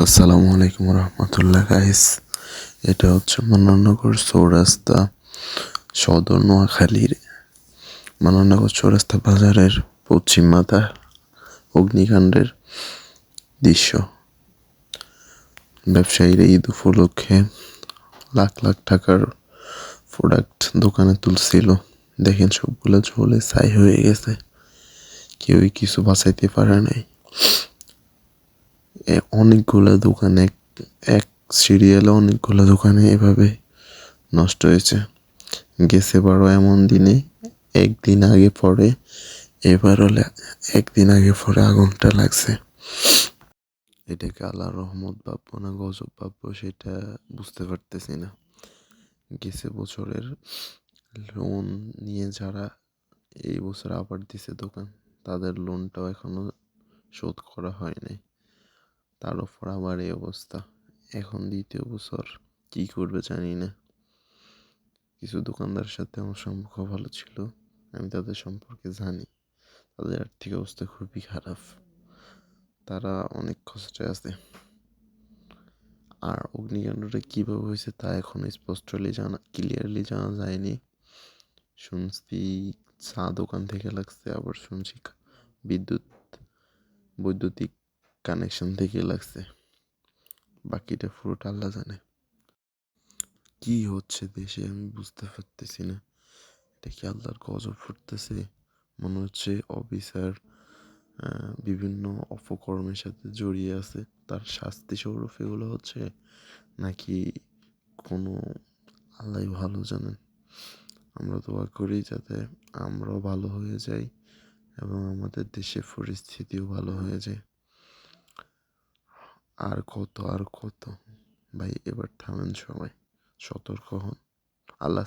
আসসালামু আলাইকুম রহমতুল্লাহ গাইস এটা হচ্ছে মনোনগর চৌরাস্তা, সদর নোয়াখালীর মনোনগর চৌরাস্তা বাজারের পশ্চিম মাথা অগ্নিকাণ্ডের দৃশ্য। ব্যবসায়ীরা ঈদ উপলক্ষে লাখ লাখ টাকার প্রোডাক্ট দোকানে তুলছিল। দেখেন সবগুলো ঝোলে ছাই হয়ে গেছে। কেউই কিছু বাঁচাইতে পারে নাই। এ- অনেকগুলো দোকান, এক এক সিরিয়ালে অনেকগুলো দোকানে এভাবে নষ্ট হয়েছে। গেছে বারো এমন দিনে, একদিন আগে পরে এবার হলে একদিন আগে পরে আগুনটা লাগছে। এটাকে আল্লাহ রহমত ভাববো না গজব ভাববো সেটা বুঝতে পারতেছি না। গেছে বছরের লোন নিয়ে যারা এই বছর আবার দিছে দোকান, তাদের লোনটাও এখনও শোধ করা হয়নি তার উপর আবার এই অবস্থা। এখন দ্বিতীয় বছর, কি করবে জানি না। কিছু দোকানদারের সাথে আমার সম্পর্ক ভালো ছিল, আমি তাদের সম্পর্কে জানি। তাদের আর্থিক অবস্থা খুবই খারাপ। তারা অনেক কষ্টে আছে। আর অগ্নিকাণ্ডটা কীভাবে হয়েছে তা এখন স্পষ্টলি জানা ক্লিয়ারলি জানা যায়নি। শুনছি চা দোকান থেকে লাগছে, আবার শুনছি বিদ্যুৎ, বৈদ্যুতিক কানেকশন থেকে লাগছে। বাকিটা পুরোটা আল্লাহ জানে। কি হচ্ছে দেশে আমি বুঝতে পারতেছি না। এটা কি আল্লাহর গজব ফুটতেছে? মনে হচ্ছে অফিসার বিভিন্ন অপকর্মের সাথে জড়িয়ে আছে। তার শাস্তি স্বরূপ এগুলো হচ্ছে? নাকি কোনো আল্লাহ ভালো জানেন? আমরা দোয়া করি যাতে আমরাও ভালো হয়ে যাই এবং আমাদের দেশের পরিস্থিতিও ভালো হয়ে যায়। আর কত আর কত? ভাই এবার থামেন সবাই। সতর্ক হন। আল্লাহ